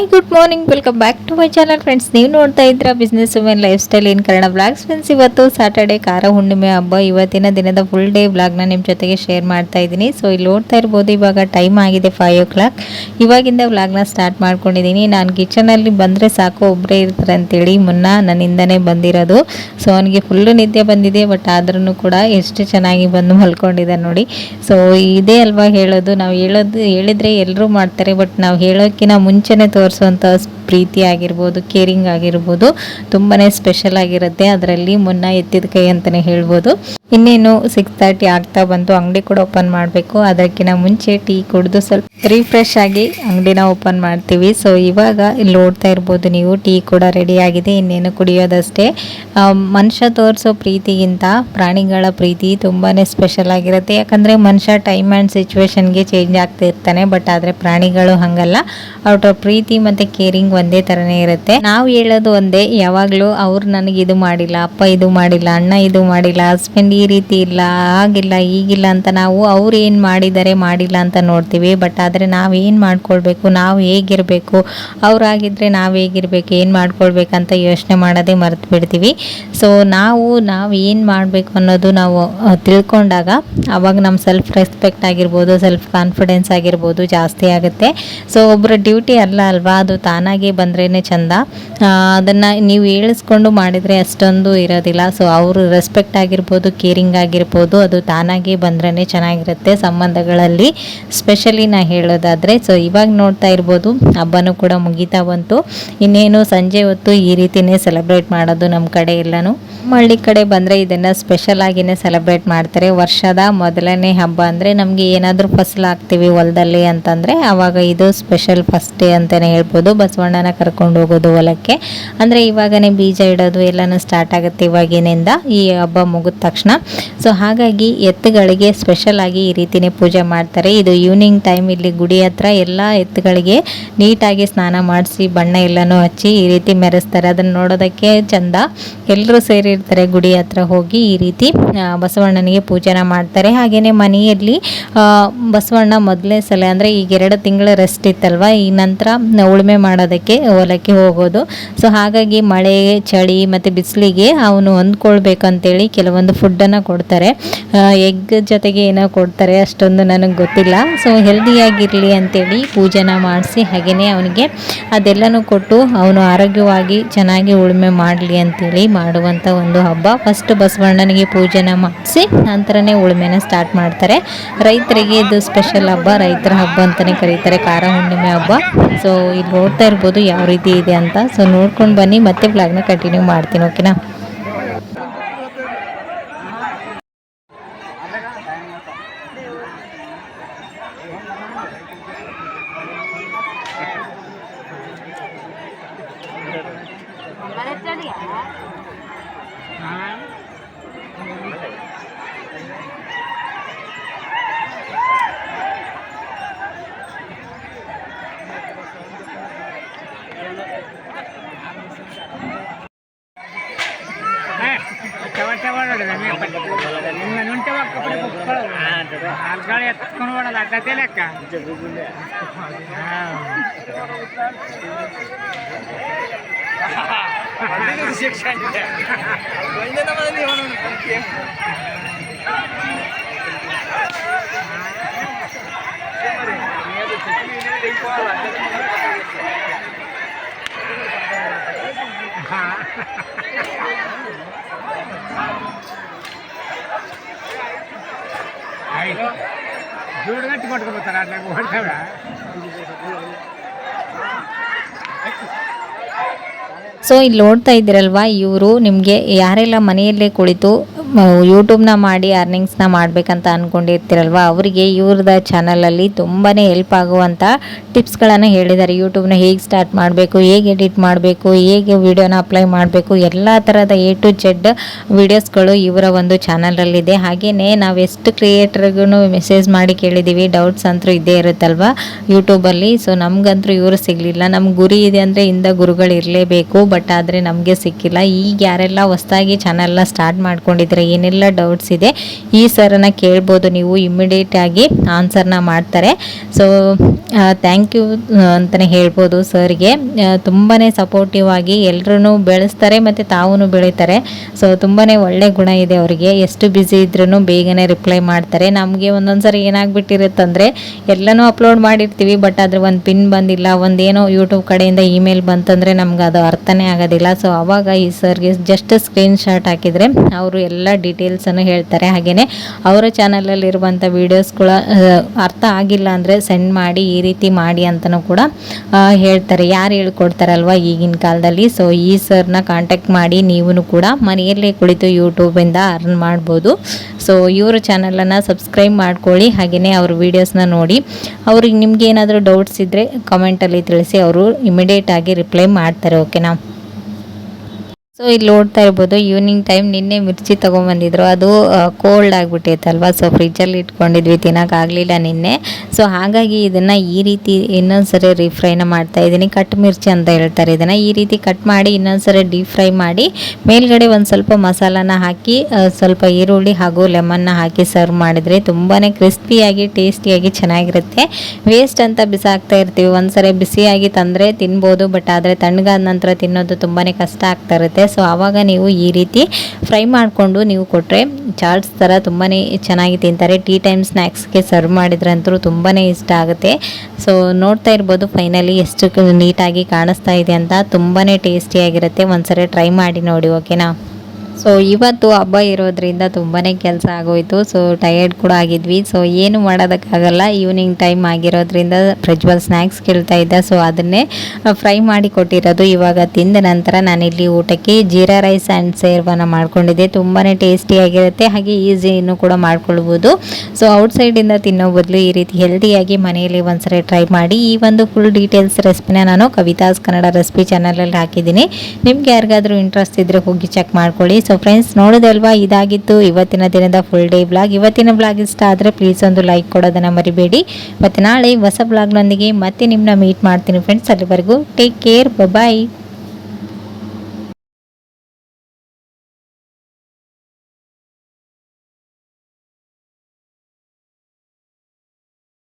Hi good morning welcome back to my channel friends ನೀವು ನೋಡ್ತಾ ಇದ್ರ business women lifestyle in Kannada vlogs friends ಇವತ್ತು Saturday Kara Hunnime ಹಬ್ಬ. ಇವತ್ತಿನ ದಿನದ ಫುಲ್ ಡೇ ಬ್ಲಾಗ್ನ ನಿಮ್ಮ ಜೊತೆಗೆ ಶೇರ್ ಮಾಡ್ತಾ ಇದ್ದೀನಿ. ಸೊ ಇಲ್ಲಿ ನೋಡ್ತಾ ಇರ್ಬೋದು, ಇವಾಗ ಟೈಮ್ ಆಗಿದೆ ಫೈವ್ ಓ ಕ್ಲಾಕ್ ಇವಾಗಿಂದ ವ್ಲಾಗ್ನ ಸ್ಟಾರ್ಟ್ ಮಾಡ್ಕೊಂಡಿದ್ದೀನಿ. ನಾನು ಕಿಚನಲ್ಲಿ ಬಂದರೆ ಸಾಕು ಒಬ್ಬರೇ ಇರ್ತಾರೆ ಅಂತೇಳಿ ಮುನ್ನ ನನ್ನಿಂದನೇ ಬಂದಿರೋದು. ಸೊ ಅವನಿಗೆ ಫುಲ್ಲು ನಿದ್ದೆ ಬಂದಿದೆ ಬಟ್ ಆದ್ರೂ ಕೂಡ ಎಷ್ಟು ಚೆನ್ನಾಗಿ ಬಂದು ಮಲ್ಕೊಂಡಿದೆ ನೋಡಿ. ಸೊ ಇದೇ ಅಲ್ವಾ ಹೇಳೋದು. ನಾವು ಹೇಳೋದು, ಹೇಳಿದ್ರೆ ಎಲ್ಲರೂ ಮಾಡ್ತಾರೆ ಬಟ್ ನಾವು ಹೇಳೋಕ್ಕಿಂತ ಮುಂಚೆನೇ ತೋರಿಸುವಂಥ ಪ್ರೀತಿ ಆಗಿರ್ಬೋದು ಕೇರಿಂಗ್ ಆಗಿರ್ಬೋದು ತುಂಬಾ ಸ್ಪೆಷಲ್ ಆಗಿರುತ್ತೆ. ಅದರಲ್ಲಿ ಮುನ್ನ ಎತ್ತಿದ ಕೈ ಅಂತಲೇ ಹೇಳ್ಬೋದು. ಇನ್ನೇನು ಸಿಕ್ಸ್ ತರ್ಟಿ ಆಗ್ತಾ ಬಂತು ಅಂಗಡಿ ಕೂಡ ಓಪನ್ ಮಾಡಬೇಕು. ಅದಕ್ಕಿಂತ ಮುಂಚೆ ಟೀ ಕುಡಿದು ಸ್ವಲ್ಪ ರಿಫ್ರೆಶ್ ಆಗಿ ಅಂಗಡಿನ ಓಪನ್ ಮಾಡ್ತೀವಿ. ಸೊ ಇವಾಗ ಇಲ್ಲಿ ನೋಡ್ತಾ ಇರ್ಬೋದು ನೀವು, ಟೀ ಕೂಡ ರೆಡಿ ಆಗಿದೆ. ಇನ್ನೇನು ಕುಡಿಯೋದಷ್ಟೇ. ಮನುಷ್ಯ ತೋರಿಸೋ ಪ್ರೀತಿಗಿಂತ ಪ್ರಾಣಿಗಳ ಪ್ರೀತಿ ತುಂಬಾ ಸ್ಪೆಷಲ್ ಆಗಿರುತ್ತೆ. ಯಾಕಂದರೆ ಮನುಷ್ಯ ಟೈಮ್ ಆ್ಯಂಡ್ ಸಿಚುವೇಶನ್ಗೆ ಚೇಂಜ್ ಆಗ್ತಾ ಇರ್ತಾನೆ. ಬಟ್ ಆದರೆ ಪ್ರಾಣಿಗಳು ಹಾಗಲ್ಲ. ಅವ್ರ ಪ್ರೀತಿ ಮತ್ತು ಕೇರಿಂಗ್ ಒಂದೇ ತರನೇ ಇರುತ್ತೆ. ನಾವು ಹೇಳೋದು ಒಂದೇ, ಯಾವಾಗಲೂ ಅವ್ರು ನನಗೆ ಇದು ಮಾಡಿಲ್ಲ, ಅಪ್ಪ ಇದು ಮಾಡಿಲ್ಲ, ಅಣ್ಣ ಇದು ಮಾಡಿಲ್ಲ ಹಸ್ಬೆಂಡ್ ಈ ರೀತಿ ಇಲ್ಲ ಆಗಿಲ್ಲ ಈಗಿಲ್ಲ ಅಂತ ನಾವು ಅವ್ರು ಏನು ಮಾಡಿದ್ದಾರೆ ಮಾಡಿಲ್ಲ ಅಂತ ನೋಡ್ತೀವಿ. ಬಟ್ ಆದ್ರೆ ನಾವು ಏನು ಮಾಡ್ಕೊಳ್ಬೇಕು, ನಾವು ಹೇಗಿರಬೇಕು ಅವರಾಗಿದ್ದರೆ ನಾವು ಹೇಗಿರ್ಬೇಕು, ಏನು ಮಾಡ್ಕೊಳ್ಬೇಕಂತ ಯೋಚನೆ ಮಾಡೋದೇ ಮರೆತು ಬಿಡ್ತೀವಿ. ಸೊ ನಾವು ನಾವು ಏನು ಮಾಡಬೇಕು ಅನ್ನೋದು ನಾವು ತಿಳ್ಕೊಂಡಾಗ ಅವಾಗ ನಮ್ಮ ಸೆಲ್ಫ್ ರೆಸ್ಪೆಕ್ಟ್ ಆಗಿರ್ಬೋದು ಸೆಲ್ಫ್ ಕಾನ್ಫಿಡೆನ್ಸ್ ಆಗಿರ್ಬೋದು ಜಾಸ್ತಿ ಆಗುತ್ತೆ. ಸೊ ಒಬ್ಬರ ಡ್ಯೂಟಿ ಅಲ್ಲ ಅಲ್ವಾ, ಅದು ತಾನಾಗಿ ಬಂದ್ರೇ ಚಂದ. ಅದನ್ನು ನೀವು ಹೇಳಿಸ್ಕೊಂಡು ಮಾಡಿದರೆ ಅಷ್ಟೊಂದು ಇರೋದಿಲ್ಲ. ಸೊ ಅವರು ರೆಸ್ಪೆಕ್ಟ್ ಆಗಿರ್ಬೋದು ಕೇರಿಂಗ್ ಆಗಿರ್ಬೋದು, ಅದು ತಾನಾಗಿ ಬಂದ್ರೇ ಚೆನ್ನಾಗಿರುತ್ತೆ ಸಂಬಂಧಗಳಲ್ಲಿ. ಸ್ಪೆಷಲಿ ನಾ ಹೇಳೋದಾದರೆ ಸೊ ಇವಾಗ ನೋಡ್ತಾ ಇರ್ಬೋದು, ಹಬ್ಬನೂ ಕೂಡ ಮುಗೀತಾ ಬಂತು. ಇನ್ನೇನು ಸಂಜೆ ಹೊತ್ತು ಈ ರೀತಿಯೇ ಸೆಲೆಬ್ರೇಟ್ ಮಾಡೋದು ನಮ್ಮ ಕಡೆ ಎಲ್ಲನೂ. ನಮ್ಮ ಹಳ್ಳಿ ಕಡೆ ಬಂದರೆ ಇದನ್ನು ಸ್ಪೆಷಲ್ ಆಗಿನೇ ಸೆಲೆಬ್ರೇಟ್ ಮಾಡ್ತಾರೆ. ವರ್ಷದ ಮೊದಲನೇ ಹಬ್ಬ ಅಂದರೆ ನಮಗೆ ಏನಾದರೂ ಫಸಲು ಹಾಕ್ತೀವಿ ಹೊಲದಲ್ಲಿ ಅಂತಂದರೆ ಆವಾಗ ಇದು ಸ್ಪೆಷಲ್ ಫಸ್ಟ್ ಡೇ ಅಂತಲೇ ಹೇಳ್ಬೋದು. ಬಸವಣ್ಣನ ಕರ್ಕೊಂಡು ಹೋಗೋದು ಹೊಲಕ್ಕೆ. ಅಂದರೆ ಇವಾಗನೇ ಬೀಜ ಇಡೋದು ಎಲ್ಲನೂ ಸ್ಟಾರ್ಟ್ ಆಗುತ್ತೆ ಇವಾಗಿನಿಂದ ಈ ಹಬ್ಬ ಮುಗಿದ ತಕ್ಷಣ. ಸೊ ಹಾಗಾಗಿ ಎತ್ತುಗಳಿಗೆ ಸ್ಪೆಷಲ್ ಆಗಿ ಈ ರೀತಿನೇ ಪೂಜೆ ಮಾಡ್ತಾರೆ. ಇದು ಈವ್ನಿಂಗ್ ಟೈಮ್ ಇಲ್ಲಿ ಗುಡಿ ಹತ್ರ ಎಲ್ಲ ಎತ್ತುಗಳಿಗೆ ನೀಟಾಗಿ ಸ್ನಾನ ಮಾಡಿಸಿ ಬಣ್ಣ ಎಲ್ಲನೂ ಹಚ್ಚಿ ಈ ರೀತಿ ಮೆರೆಸ್ತಾರೆ. ಅದನ್ನು ನೋಡೋದಕ್ಕೆ ಚಂದ. ಎಲ್ಲರೂ ಸೇರಿರ್ತಾರೆ ಗುಡಿ ಹತ್ರ ಹೋಗಿ ಈ ರೀತಿ ಬಸವಣ್ಣನಿಗೆ ಪೂಜೆನ ಮಾಡ್ತಾರೆ. ಹಾಗೆಯೇ ಮನೆಯಲ್ಲಿ ಬಸವಣ್ಣ ಮೊದಲನೇ ಸಲ, ಅಂದರೆ ಈಗ ಎರಡು ತಿಂಗಳ ರೆಸ್ಟ್ ಇತ್ತಲ್ವ, ಈ ನಂತರ ಉಳುಮೆ ಮಾಡೋದಕ್ಕೆ ಹೊಲಕ್ಕೆ ಹೋಗೋದು. ಸೊ ಹಾಗಾಗಿ ಮಳೆ, ಚಳಿ ಮತ್ತು ಬಿಸಿಲಿಗೆ ಅವನು ಹೊಂದ್ಕೊಳ್ಬೇಕಂತೇಳಿ ಕೆಲವೊಂದು ಫುಡ್ಡನ್ನು ಕೊಡ್ತಾರೆ. ಎಗ್ ಜೊತೆಗೆ ಏನೋ ಕೊಡ್ತಾರೆ, ಅಷ್ಟೊಂದು ನನಗೆ ಗೊತ್ತಿಲ್ಲ. ಸೊ ಹೆಲ್ದಿಯಾಗಿರಲಿ ಅಂತೇಳಿ ಪೂಜೆನ ಮಾಡಿಸಿ ಹಾಗೆಯೇ ಅವನಿಗೆ ಅದೆಲ್ಲನೂ ಕೊಟ್ಟು ಅವನು ಆರೋಗ್ಯವಾಗಿ ಚೆನ್ನಾಗಿ ಉಳುಮೆ ಮಾಡಲಿ ಅಂತೇಳಿ ಮಾಡುವಂಥ ಒಂದು ಹಬ್ಬ. ಫಸ್ಟ್ ಬಸವಣ್ಣನಿಗೆ ಪೂಜೆನ ಮಾಡಿಸಿ, ನಂತರನೇ ಉಳುಮೆನ ಸ್ಟಾರ್ಟ್ ಮಾಡ್ತಾರೆ. ರೈತರಿಗೆ ಇದು ಸ್ಪೆಷಲ್ ಹಬ್ಬ. ರೈತರ ಹಬ್ಬ ಅಂತಲೇ ಕರೀತಾರೆ. ಕಾರ ಹುಣ್ಣಿಮೆ ಹಬ್ಬ. ಸೊ ಇಲ್ಲಿ ನೋಡ್ತಾ ಇರ್ಬೋದು ಯಾವ ರೀತಿ ಇದೆ ಅಂತ. ಸೊ ನೋಡ್ಕೊಂಡು ಬನ್ನಿ. ಮತ್ತೆ ಬ್ಲಾಗ್ನ ಕಂಟಿನ್ಯೂ ಮಾಡ್ತೀನಿ ಓಕೆನಾ అర్థాలు ఎత్తుకుని కూడా అర్థతే లెక్క జరుగుతుంది ಜೋಡು ಗಟ್ಟಿ ಕೊಟ್ಕೊಬೋತಾರ ಅದ್ರಾಗ ಹೊಡ್ತಾವ ಸೊ ಇಲ್ಲಿ ನೋಡ್ತಾ ಇದ್ದೀರಲ್ವಾ ಇವರು ನಿಮಗೆ ಯಾರೆಲ್ಲ ಮನೆಯಲ್ಲೇ ಕುಳಿತು ಯೂಟ್ಯೂಬ್ನ ಮಾಡಿ ಅರ್ನಿಂಗ್ಸ್ನ ಮಾಡಬೇಕಂತ ಅಂದ್ಕೊಂಡಿರ್ತೀರಲ್ವ ಅವರಿಗೆ ಇವ್ರದ ಚಾನಲಲ್ಲಿ ತುಂಬಾ ಹೆಲ್ಪ್ ಆಗುವಂಥ ಟಿಪ್ಸ್ಗಳನ್ನು ಹೇಳಿದ್ದಾರೆ ಯೂಟ್ಯೂಬ್ನ ಹೇಗೆ ಸ್ಟಾರ್ಟ್ ಮಾಡಬೇಕು, ಹೇಗೆ ಎಡಿಟ್ ಮಾಡಬೇಕು, ಹೇಗೆ ವಿಡಿಯೋನ ಅಪ್ಲೈ ಮಾಡಬೇಕು, ಎಲ್ಲ ಥರದ ಎ ಟು ಜೆಡ್ ವಿಡಿಯೋಸ್ಗಳು ಇವರ ಒಂದು ಚಾನಲಲ್ಲಿದೆ. ಹಾಗೆಯೇ ನಾವು ಎಷ್ಟು ಕ್ರಿಯೇಟರ್ಗೂ ಮೆಸೇಜ್ ಮಾಡಿ ಕೇಳಿದ್ದೀವಿ ಡೌಟ್ಸ್ ಅಂತೂ ಇದ್ದೇ ಇರುತ್ತಲ್ವ ಯೂಟ್ಯೂಬಲ್ಲಿ ಸೊ ನಮಗಂತೂ ಇವರು ಸಿಗಲಿಲ್ಲ. ನಮ್ಮ ಗುರಿ ಇದೆ ಅಂದರೆ ಇಂದ ಗುರುಗಳು ಇರಲೇಬೇಕು ಬಟ್ ಆದರೆ ನಮಗೆ ಸಿಕ್ಕಿಲ್ಲ. ಈಗ ಯಾರೆಲ್ಲ ಹೊಸ್ದಾಗಿ ಚಾನಲ್ನ ಸ್ಟಾರ್ಟ್ ಮಾಡ್ಕೊಂಡಿದ್ರೆ ಹತ್ರ ಏನೆಲ್ಲ ಡೌಟ್ಸ್ ಇದೆ, ಈ ಸರನ್ನು ಕೇಳ್ಬೋದು, ನೀವು ಇಮಿಡಿಯೇಟ್ ಆಗಿ ಆನ್ಸರ್ನ ಮಾಡ್ತಾರೆ. ಸೊ ಥ್ಯಾಂಕ್ ಯು ಅಂತಲೇ ಹೇಳ್ಬೋದು ಸರ್ಗೆ. ತುಂಬಾ ಸಪೋರ್ಟಿವ್ ಆಗಿ ಎಲ್ಲರೂ ಬೆಳೆಸ್ತಾರೆ ಮತ್ತು ತಾವೂ ಬೆಳೀತಾರೆ. ಸೊ ತುಂಬಾ ಒಳ್ಳೆ ಗುಣ ಇದೆ ಅವರಿಗೆ. ಎಷ್ಟು ಬ್ಯುಸಿ ಇದ್ರೂ ಬೇಗನೆ ರಿಪ್ಲೈ ಮಾಡ್ತಾರೆ. ನಮಗೆ ಒಂದೊಂದು ಸರಿ ಏನಾಗ್ಬಿಟ್ಟಿರುತ್ತಂದರೆ, ಎಲ್ಲನೂ ಅಪ್ಲೋಡ್ ಮಾಡಿರ್ತೀವಿ ಬಟ್ ಅದ್ರ ಒಂದು ಪಿನ್ ಬಂದಿಲ್ಲ, ಒಂದೇನೋ ಯೂಟ್ಯೂಬ್ ಕಡೆಯಿಂದ ಇಮೇಲ್ ಬಂತಂದರೆ ನಮ್ಗೆ ಅದು ಅರ್ಥನೇ ಆಗೋದಿಲ್ಲ. ಸೊ ಆವಾಗ ಈ ಸರ್ಗೆ ಜಸ್ಟ್ ಸ್ಕ್ರೀನ್ ಶಾಟ್ ಹಾಕಿದರೆ, ಅವರು ಎಲ್ಲ ಡೀಟೇಲ್ಸನ್ನು ಹೇಳ್ತಾರೆ. ಹಾಗೆಯೇ ಅವರ ಚಾನಲಲ್ಲಿರುವಂಥ ವೀಡಿಯೋಸ್ಗಳ ಅರ್ಥ ಆಗಿಲ್ಲ ಅಂದರೆ ಸೆಂಡ್ ಮಾಡಿ, ಈ ರೀತಿ ಮಾಡಿ ಅಂತಲೂ ಕೂಡ ಹೇಳ್ತಾರೆ. ಯಾರು ಹೇಳ್ಕೊಡ್ತಾರಲ್ವ ಈಗಿನ ಕಾಲದಲ್ಲಿ? ಸೊ ಈ ಸರ್ನ ಕಾಂಟ್ಯಾಕ್ಟ್ ಮಾಡಿ ನೀವು ಕೂಡ ಮನೆಯಲ್ಲೇ ಕುಳಿತು ಯೂಟ್ಯೂಬಿಂದ ಅರ್ನ್ ಮಾಡ್ಬೋದು. ಸೊ ಇವರ ಚಾನಲನ್ನು ಸಬ್ಸ್ಕ್ರೈಬ್ ಮಾಡ್ಕೊಳ್ಳಿ. ಹಾಗೆಯೇ ಅವ್ರ ವೀಡಿಯೋಸ್ನ ನೋಡಿ. ಅವ್ರಿಗೆ ನಿಮ್ಗೆ ಏನಾದರೂ ಡೌಟ್ಸ್ ಇದ್ದರೆ ಕಮೆಂಟಲ್ಲಿ ತಿಳಿಸಿ, ಅವರು ಇಮಿಡಿಯೇಟಾಗಿ ರಿಪ್ಲೈ ಮಾಡ್ತಾರೆ. ಓಕೆನಾ ಸೊ ಇಲ್ಲಿ ನೋಡ್ತಾ ಇರ್ಬೋದು ಈವ್ನಿಂಗ್ ಟೈಮ್ ನಿನ್ನೆ ಮಿರ್ಚಿ ತೊಗೊಂಬಂದಿದ್ರು. ಅದು ಕೋಲ್ಡ್ ಆಗಿಬಿಟ್ಟೈತಲ್ವ? ಸೊ ಫ್ರಿಜ್ಜಲ್ಲಿ ಇಟ್ಕೊಂಡಿದ್ವಿ ತಿನ್ನೋಕ್ಕಾಗಲಿಲ್ಲ ನಿನ್ನೆ. ಸೊ ಹಾಗಾಗಿ ಇದನ್ನು ಈ ರೀತಿ ಇನ್ನೊಂದ್ಸರಿ ರೀಫ್ರೈನ ಮಾಡ್ತಾ ಇದ್ದೀನಿ. ಕಟ್ ಮಿರ್ಚಿ ಅಂತ ಹೇಳ್ತಾರೆ ಇದನ್ನು. ಈ ರೀತಿ ಕಟ್ ಮಾಡಿ, ಇನ್ನೊಂದ್ಸರಿ ಡೀಪ್ ಫ್ರೈ ಮಾಡಿ, ಮೇಲ್ಗಡೆ ಒಂದು ಸ್ವಲ್ಪ ಮಸಾಲಾನ ಹಾಕಿ ಸ್ವಲ್ಪ ಈರುಳ್ಳಿ ಹಾಗೂ ಲೆಮನ್ನ ಹಾಕಿ ಸರ್ವ್ ಮಾಡಿದರೆ ತುಂಬಾ ಕ್ರಿಸ್ಪಿಯಾಗಿ ಟೇಸ್ಟಿಯಾಗಿ ಚೆನ್ನಾಗಿರುತ್ತೆ. ವೇಸ್ಟ್ ಅಂತ ಬಿಸಾಕ್ತಾ ಇರ್ತೀವಿ. ಒಂದ್ಸರಿ ಬಿಸಿಯಾಗಿ ತಂದರೆ ತಿನ್ಬೋದು ಬಟ್ ಆದರೆ ತಣ್ಣಗಾದ ನಂತರ ತಿನ್ನೋದು ತುಂಬಾ ಕಷ್ಟ ಆಗ್ತಾ ಇರುತ್ತೆ. ಸೊ ಆವಾಗ ನೀವು ಈ ರೀತಿ ಫ್ರೈ ಮಾಡಿಕೊಂಡು ನೀವು ಕೊಟ್ಟರೆ ಚಾಟ್ಸ್ ಥರ ತುಂಬಾ ಚೆನ್ನಾಗಿ ತಿಂತಾರೆ. ಟೀ ಟೈಮ್ ಸ್ನ್ಯಾಕ್ಸ್ಗೆ ಸರ್ವ್ ಮಾಡಿದ್ರಂತೂ ತುಂಬಾ ಇಷ್ಟ ಆಗುತ್ತೆ. ಸೊ ನೋಡ್ತಾ ಇರ್ಬೋದು ಫೈನಲಿ ಎಷ್ಟು ನೀಟಾಗಿ ಕಾಣಿಸ್ತಾ ಇದೆ ಅಂತ. ತುಂಬಾ ಟೇಸ್ಟಿಯಾಗಿರುತ್ತೆ ಒಂದ್ಸರಿ ಟ್ರೈ ಮಾಡಿ ನೋಡಿ ಓಕೆನಾ ಸೊ ಇವತ್ತು ಹಬ್ಬ ಇರೋದ್ರಿಂದ ತುಂಬಾ ಕೆಲಸ ಆಗೋಯ್ತು. ಸೊ ಟಯರ್ಡ್ ಕೂಡ ಆಗಿದ್ವಿ. ಸೊ ಏನು ಮಾಡೋದಕ್ಕಾಗಲ್ಲ. ಈವ್ನಿಂಗ್ ಟೈಮ್ ಆಗಿರೋದ್ರಿಂದ ಪ್ರಜ್ವಲ್ ಸ್ನ್ಯಾಕ್ಸ್ ಕೇಳ್ತಾ ಇದ್ದ. ಸೊ ಅದನ್ನೇ ಫ್ರೈ ಮಾಡಿ ಕೊಟ್ಟಿರೋದು. ಇವಾಗ ತಿಂದ ನಂತರ ನಾನಿಲ್ಲಿ ಊಟಕ್ಕೆ ಜೀರಾ ರೈಸ್ ಆ್ಯಂಡ್ ಸೇರ್ವನ ಮಾಡ್ಕೊಂಡಿದ್ದೆ. ತುಂಬಾ ಟೇಸ್ಟಿಯಾಗಿರುತ್ತೆ ಹಾಗೆ ಈಸಿನೂ ಕೂಡ ಮಾಡ್ಕೊಳ್ಬೋದು. ಸೊ ಔಟ್ಸೈಡಿಂದ ತಿನ್ನೋ ಬದಲು ಈ ರೀತಿ ಹೆಲ್ದಿಯಾಗಿ ಮನೆಯಲ್ಲಿ ಒಂದ್ಸರಿ ಟ್ರೈ ಮಾಡಿ. ಈ ಒಂದು ಫುಲ್ ಡೀಟೇಲ್ಸ್ ರೆಸಿಪಿನ ನಾನು ಕವಿತಾಸ್ ಕನ್ನಡ ರೆಸಿಪಿ ಚಾನಲಲ್ಲಿ ಹಾಕಿದ್ದೀನಿ. ನಿಮ್ಗೆ ಯಾರಿಗಾದರೂ ಇಂಟ್ರೆಸ್ಟ್ ಇದ್ದರೆ ಹೋಗಿ ಚೆಕ್ ಮಾಡ್ಕೊಳ್ಳಿ. ಸೊ ಫ್ರೆಂಡ್ಸ್ ನೋಡೋದಲ್ವಾ ಇದಾಗಿತ್ತು. ಇವತ್ತಿನ ದಿನದ ಫುಲ್ ಡೇ ಬ್ಲಾಗ್ ಇವತ್ತಿನ ಬ್ಲಾಗ್ ಇಷ್ಟ ಆದರೆ ಪ್ಲೀಸ್ ಒಂದು ಲೈಕ್ ಕೊಡೋದನ್ನು ಮರಿಬೇಡಿ. ಮತ್ತು ನಾಳೆ ಹೊಸ ಬ್ಲಾಗ್ನೊಂದಿಗೆ ಮತ್ತೆ ನಿಮ್ಮನ್ನ ಮೀಟ್ ಮಾಡ್ತೀನಿ ಫ್ರೆಂಡ್ಸ್ ಅಲ್ಲಿವರೆಗೂ ಟೇಕ್ ಕೇರ್ ಬಾಯ್